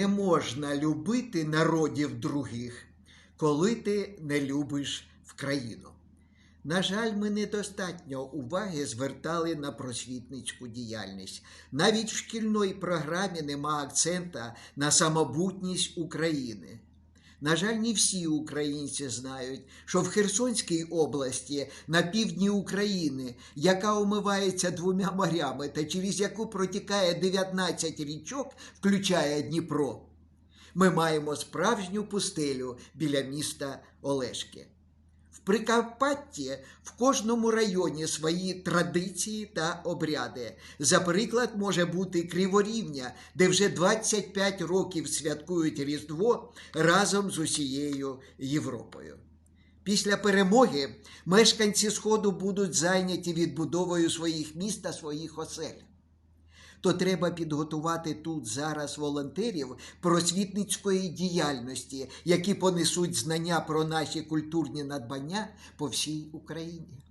Не можна любити народів других, коли ти не любиш в країну. На жаль, ми недостатньо уваги звертали на просвітницьку діяльність. Навіть в шкільної програмі нема акцента на самобутність України. На жаль, не всі українці знають, що в Херсонській області на півдні України, яка омивається двома морями та через яку протікає 19 річок, включає Дніпро, ми маємо справжню пустелю біля міста Олешки. В Прикарпатті в кожному районі свої традиції та обряди. За приклад може бути Криворівня, де вже 25 років святкують Різдво разом з усією Європою. Після перемоги мешканці Сходу будуть зайняті відбудовою своїх міст та своїх осель. То треба підготувати тут зараз волонтерів просвітницької діяльності, які понесуть знання про наші культурні надбання по всій Україні.